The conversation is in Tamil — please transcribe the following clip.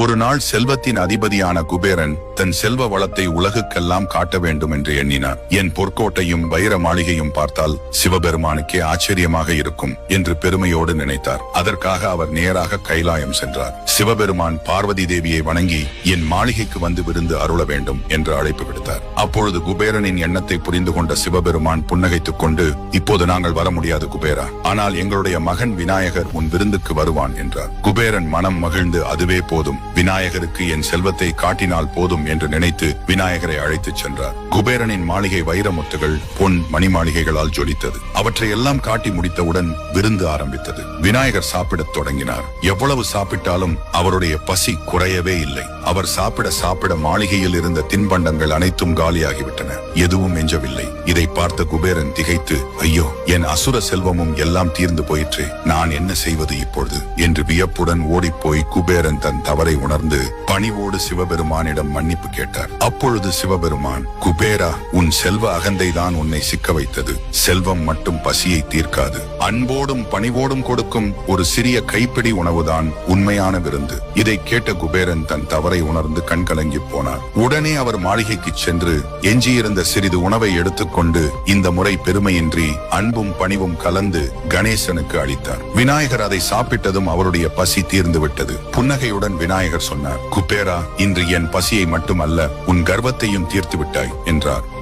ஒரு நாள் செல்வத்தின் அதிபதியான குபேரன் தன் செல்வ வளத்தை உலகுக்கெல்லாம் காட்ட வேண்டும் என்று எண்ணினார் என் பொற்கோட்டையும் வைர மாளிகையும் பார்த்தால் சிவபெருமானுக்கே ஆச்சரியமாக இருக்கும் என்று பெருமையோடு நினைத்தார். அதற்காக அவர் நேராக கைலாயம் சென்றார். சிவபெருமான் பார்வதி தேவியை வணங்கி என் மாளிகைக்கு வந்து விருந்து அருள வேண்டும் என்று அழைப்பு விடுத்தார். அப்பொழுது குபேரனின் எண்ணத்தை புரிந்து கொண்ட சிவபெருமான் புன்னகைத்துக் கொண்டு இப்போது நாங்கள் வர முடியாது குபேரா ஆனால் எங்களுடைய மகன் விநாயகர் உன் விருந்துக்கு வருவான் என்றார். குபேரன் மனம் மகிழ்ந்து அதுவே போதும் விநாயகருக்கு என் செல்வத்தை காட்டினால் போதும் என்று நினைத்து விநாயகரை அழைத்துச் சென்றார். குபேரனின் மாளிகை வைரமுத்துகள் பொன் மணி மாளிகைகளால் ஜொலித்தது. அவற்றை எல்லாம் காட்டி முடித்தவுடன் விருந்து ஆரம்பித்தது. விநாயகர் சாப்பிடத் தொடங்கினார். எவ்வளவு சாப்பிட்டாலும் அவருடைய பசி குறையவே இல்லை. அவர் சாப்பிட சாப்பிட மாளிகையில் இருந்த தின்பண்டங்கள் அனைத்தும் காலியாகிவிட்டன. எதுவும் எஞ்சவில்லை இதை பார்த்த குபேரன் திகைத்து ஐயோ என் அசுர செல்வமும் எல்லாம் தீர்ந்து போயிற்று நான் என்ன செய்வது இப்பொழுது? என்று வியப்புடன் ஓடிப்போய் குபேரன் தன் தவறை உணர்ந்து பணிவோடு சிவபெருமானிடம் மன்னிப்பு கேட்டார். அப்பொழுது சிவபெருமான் குபேரா உன் செல்வ அகந்தைதான் உன்னை சிக்க வைத்தது. செல்வம் மட்டும் பசியை தீர்க்காது. அன்போடும் பணிவோடும் கொடுக்கும் ஒரு சிறிய கைப்பிடி உணவுதான் உண்மையான விருந்து. இதை கேட்ட குபேரன் தன் தவறை உணர்ந்து கண்கலங்கி போனார். உடனே அவர் மாளிகைக்கு சென்று எஞ்சியிருந்த சிறிது உணவை எடுத்துக்கொண்டு இந்த முறை பெருமையின்றி அன்பும் பணிவும் கலந்து கணேசனுக்கு அளித்தார். விநாயகர் அதை சாப்பிட்டதும் அவருடைய பசி தீர்ந்து விட்டது புன்னகையுடன் விநாயகர் சொன்னார் குபேரா இன்று என் பசியை மட்டுமல்ல உன் கர்வத்தையும் தீர்த்து விட்டாய் என்றார்.